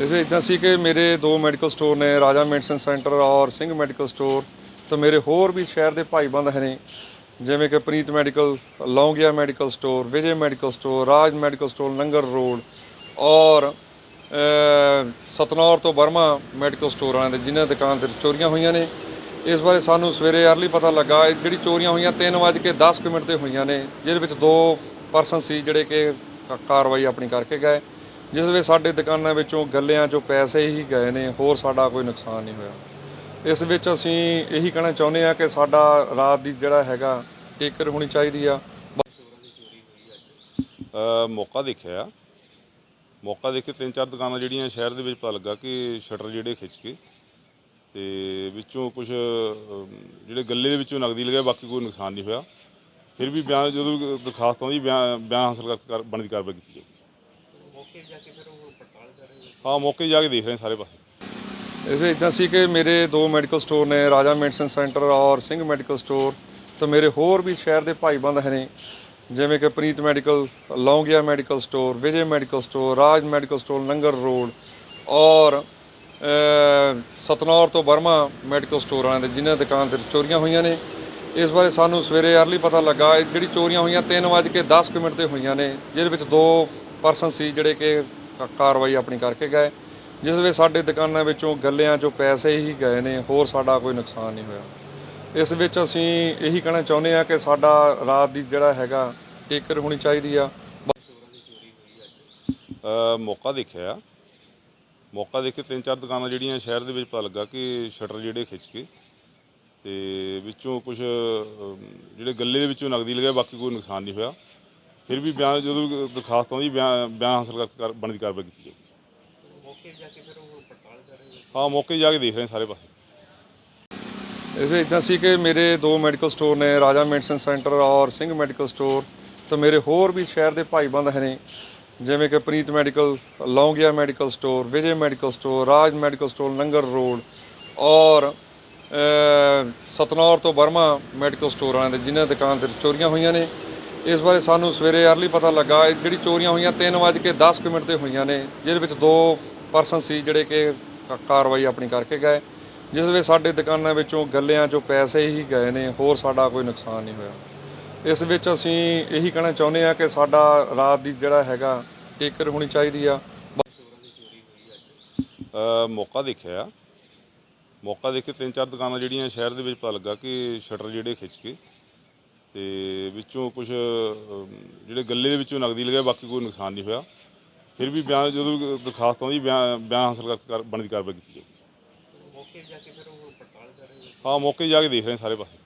ਇਹ ਇਦਾਂ ਸੀ ਕਿ ਮੇਰੇ ਦੋ ਮੈਡੀਕਲ ਸਟੋਰ ਨੇ, ਰਾਜਾ ਮੈਡੀਸਨ ਸੈਂਟਰ ਔਰ ਸਿੰਘ ਮੈਡੀਕਲ ਸਟੋਰ ਤੇ ਮੇਰੇ ਹੋਰ ਵੀ ਸ਼ਹਿਰ ਦੇ ਭਾਈਬੰਦ ਨੇ, ਜਿਵੇਂ ਕਿ Preet medical Longia medical store Vijay medical store Raj medical store Langar road ਔਰ ਸਤਨੌਰ ਤੋਂ ਬਰਮਾ ਮੈਡੀਕਲ ਸਟੋਰ ਵਾਲਿਆਂ ਦੇ, ਜਿਨ੍ਹਾਂ ਦੁਕਾਨ ਤੇ ਚੋਰੀਆਂ ਹੋਈਆਂ ਨੇ। ਇਸ ਬਾਰੇ ਸਾਨੂੰ ਸਵੇਰੇ ਅਰਲੀ ਪਤਾ ਲੱਗਾ ਜਿਹੜੀ ਚੋਰੀਆਂ ਹੋਈਆਂ 3:10 ਮਿੰਟ ਤੇ ਹੋਈਆਂ ਨੇ, ਜਿਹਦੇ ਵਿੱਚ ਦੋ ਪਰਸਨ ਸੀ ਜਿਹੜੇ ਕਿ, ਕਾਰਵਾਈ ਆਪਣੀ ਕਰਕੇ ਗਏ। ਜਿਸ ਵਿੱਚ ਸਾਡੇ ਦੁਕਾਨਾਂ ਵਿੱਚੋਂ ਗੱਲਿਆਂ ਚੋਂ ਪੈਸੇ ਹੀ ਗਏ ਨੇ ਹੋਰ ਸਾਡਾ ਕੋਈ ਨੁਕਸਾਨ ਨਹੀਂ ਹੋਇਆ। ਇਸ ਵਿੱਚ ਅਸੀਂ ਇਹੀ ਕਹਿਣਾ ਚਾਹੁੰਦੇ ਆ ਕਿ ਸਾਡਾ ਰਾਤ ਦੀ ਜਿਹੜਾ ਹੈਗਾ ਟੇਕਰ ਹੋਣੀ ਚਾਹੀਦੀ ਆ। ਅ, ਮੌਕਾ ਦੇਖਿਆ ਮੌਕਾ ਦੇਖ ਕੇ ਤਿੰਨ ਚਾਰ ਦੁਕਾਨਾਂ ਜਿਹੜੀਆਂ ਸ਼ਹਿਰ ਦੇ ਵਿੱਚ ਪਤਾ ਲੱਗਾ ਕਿ ਸ਼ਟਰ ਜਿਹੜੇ ਖਿੱਚ ਕੇ ਤੇ ਵਿੱਚੋਂ ਕੁਝ ਜਿਹੜੇ ਗੱਲੇ ਦੇ ਵਿੱਚੋਂ ਨਗਦੀ ਲਗਿਆ ਬਾਕੀ ਕੋਈ ਨੁਕਸਾਨ ਨਹੀਂ ਹੋਇਆ। ਫਿਰ ਵੀ ਬਿਆਨ ਜਦੋਂ ਵੀ ਦਰਖਾਸਤ ਆਉਂਦੀ ਬਿਆਨ ਬਿਆਨ ਹਾਸਲ ਕਰ- ਕਰ ਬਣਦੀ ਕਾਰਵਾਈ ਕੀਤੀ ਹਾਂ ਮੌਕੇ ਜਾ ਕੇ ਦੇਖ ਰਹੇ ਹਾਂ ਸਾਰੇ ਪਾਸੇ। ਇਹ ਇਦਾਂ ਸੀ ਕਿ ਮੇਰੇ ਦੋ ਮੈਡੀਕਲ ਸਟੋਰ ਨੇ ਰਾਜਾ ਮੈਡੀਸਨ ਸੈਂਟਰ ਔਰ ਸਿੰਘ ਮੈਡੀਕਲ ਸਟੋਰ ਤੇ ਮੇਰੇ ਹੋਰ ਵੀ ਸ਼ਹਿਰ ਦੇ ਭਾਈਬੰਦ ਨੇ ਜਿਵੇਂ ਕਿ Preet medical Longia medical store Vijay medical store Raj medical store Langar road ਔਰ ਸਤਨੌਰ ਤੋਂ ਬਰਮਾ ਮੈਡੀਕਲ ਸਟੋਰ ਵਾਲਿਆਂ ਦੇ ਜਿਨ੍ਹਾਂ ਦੁਕਾਨ ਤੇ ਚੋਰੀਆਂ ਹੋਈਆਂ ਨੇ। ਇਸ ਬਾਰੇ ਸਾਨੂੰ ਸਵੇਰੇ ਅਰਲੀ ਪਤਾ ਲੱਗਾ ਇਹ ਜਿਹੜੀ ਚੋਰੀਆਂ ਹੋਈਆਂ 3:10 ਮਿੰਟ ਤੇ ਹੋਈਆਂ ਨੇ ਜਿਹਦੇ ਵਿੱਚ ਦੋ ਪਰਸਨ ਸੀ ਜਿਹੜੇ ਕਿ ਕ- ਕਾਰਵਾਈ ਆਪਣੀ ਕਰਕੇ ਗਏ ਜਿਸ ਵਿੱਚ ਸਾਡੇ ਦੁਕਾਨਾਂ ਵਿੱਚੋਂ ਗੱਲਿਆਂ ਚੋਂ ਪੈਸੇ ਹੀ ਗਏ ਨੇ ਹੋਰ ਸਾਡਾ ਕੋਈ ਨੁਕਸਾਨ ਨਹੀਂ ਹੋਇਆ। ਇਸ ਵਿੱਚ ਅਸੀਂ ਇਹੀ ਕਹਿਣਾ ਚਾਹੁੰਦੇ ਆ ਕਿ ਸਾਡਾ ਰਾਤ ਦੀ ਜਿਹੜਾ ਹੈਗਾ ਟੇਕਰ ਹੋਣੀ ਚਾਹੀਦੀ ਆ। ਅ, ਮੌਕਾ ਦੇਖਿਆ। ਆ ਮੌਕਾ ਦੇਖ ਕੇ ਤਿੰਨ ਚਾਰ ਦੁਕਾਨਾਂ ਜਿਹੜੀਆਂ ਸ਼ਹਿਰ ਦੇ ਵਿੱਚ ਪਤਾ ਲੱਗਾ ਕਿ ਸ਼ਟਰ ਜਿਹੜੇ ਖਿੱਚ ਕੇ ਤੇ ਵਿੱਚੋਂ ਕੁਝ ਜਿਹੜੇ ਗੱਲੇ ਦੇ ਵਿੱਚੋਂ ਨਗਦੀ ਲਗਿਆ ਬਾਕੀ ਕੋਈ ਨੁਕਸਾਨ ਨਹੀਂ ਹੋਇਆ। ਫਿਰ ਵੀ ਬਿਆਨ ਜਦੋਂ ਵੀ ਦਰਖਾਸਤ ਆਉਂਦੀ ਬਿਆਨ ਬਿਆਨ ਹਾਸਲ ਕਰ- ਕਰ ਬਣਦੀ ਕਾਰਵਾਈ ਕੀਤੀ ਜਾਊਗੀ। ਹਾਂ? ਮੌਕੇ ਜਾ ਕੇ ਦੇਖ ਰਹੇ ਹਾਂ ਸਾਰੇ ਪਾਸੇ। ਇਹ ਇਦਾਂ ਸੀ ਕਿ ਮੇਰੇ ਦੋ ਮੈਡੀਕਲ ਸਟੋਰ ਨੇ ਰਾਜਾ ਮੈਡੀਸਨ ਸੈਂਟਰ ਔਰ ਸਿੰਘ ਮੈਡੀਕਲ ਸਟੋਰ ਤੇ ਮੇਰੇ ਹੋਰ ਵੀ ਸ਼ਹਿਰ ਦੇ ਭਾਈਬੰਦ ਨੇ ਜਿਵੇਂ ਕਿ Preet medical Longia medical store Vijay medical store Raj medical store Langar road ਔਰ ਅਹ, ਸਤਨੌਰ ਤੋਂ ਬਰਮਾ ਮੈਡੀਕਲ ਸਟੋਰ ਵਾਲਿਆਂ ਦੇ ਜਿਨ੍ਹਾਂ ਦੁਕਾਨ ਤੇ ਚੋਰੀਆਂ ਹੋਈਆਂ ਨੇ। ਇਸ ਬਾਰੇ ਸਾਨੂੰ ਸਵੇਰੇ ਅਰਲੀ ਪਤਾ ਲੱਗਾ ਇਹ ਜਿਹੜੀ ਚੋਰੀਆਂ ਹੋਈਆਂ 3:10 ਮਿੰਟ ਤੇ ਹੋਈਆਂ ਨੇ ਜਿਹਦੇ ਵਿੱਚ ਦੋ ਪਰਸਨ ਸੀ ਜਿਹੜੇ ਕਿ ਕ- ਕਾਰਵਾਈ ਆਪਣੀ ਕਰਕੇ ਗਏ ਜਿਸ ਵਿੱਚ ਸਾਡੇ ਦੁਕਾਨਾਂ ਵਿੱਚੋਂ ਗੱਲਿਆਂ ਚੋਂ ਪੈਸੇ ਹੀ ਗਏ ਨੇ ਹੋਰ ਸਾਡਾ ਕੋਈ ਨੁਕਸਾਨ ਨਹੀਂ ਹੋਇਆ। ਇਸ ਵਿੱਚ ਅਸੀਂ ਇਹੀ ਕਹਿਣਾ ਚਾਹੁੰਦੇ ਆ ਕਿ ਸਾਡਾ ਰਾਤ ਦੀ ਜਿਹੜਾ ਹੈਗਾ ਟੇਕਰ ਹੋਣੀ ਚਾਹੀਦੀ ਆ। ਅ, ਮੌਕਾ ਦੇਖਿਆ। ਮੌਕਾ ਦੇਖ ਕੇ ਤਿੰਨ ਚਾਰ ਦੁਕਾਨਾਂ ਜਿਹੜੀਆਂ ਸ਼ਹਿਰ ਦੇ ਵਿੱਚ ਪਤਾ ਲੱਗਾ ਕਿ ਸ਼ਟਰ ਜਿਹੜੇ ਖਿੱਚ ਕੇ ਤੇ ਵਿੱਚੋਂ ਕੁਝ ਜਿਹੜੇ ਗੱਲੇ ਦੇ ਵਿੱਚੋਂ ਨਗਦੀ ਲਗਿਆ ਬਾਕੀ ਕੋਈ ਨੁਕਸਾਨ ਨਹੀਂ ਹੋਇਆ। ਫਿਰ ਵੀ ਬਿਆਨ ਜਦੋਂ ਵੀ ਦਰਖਾਸਤ ਆਉਂਦੀ ਬਿਆਨ ਬਿਆਨ ਹਾਸਲ ਕਰ- ਕਰ ਬਣਦੀ ਕਾਰਵਾਈ ਕੀਤੀ ਜਾਊਗੀ। ਹਾਂ? ਮੌਕੇ ਜਾ ਕੇ ਦੇਖ ਰਹੇ ਸਾਰੇ ਪਾਸੇ।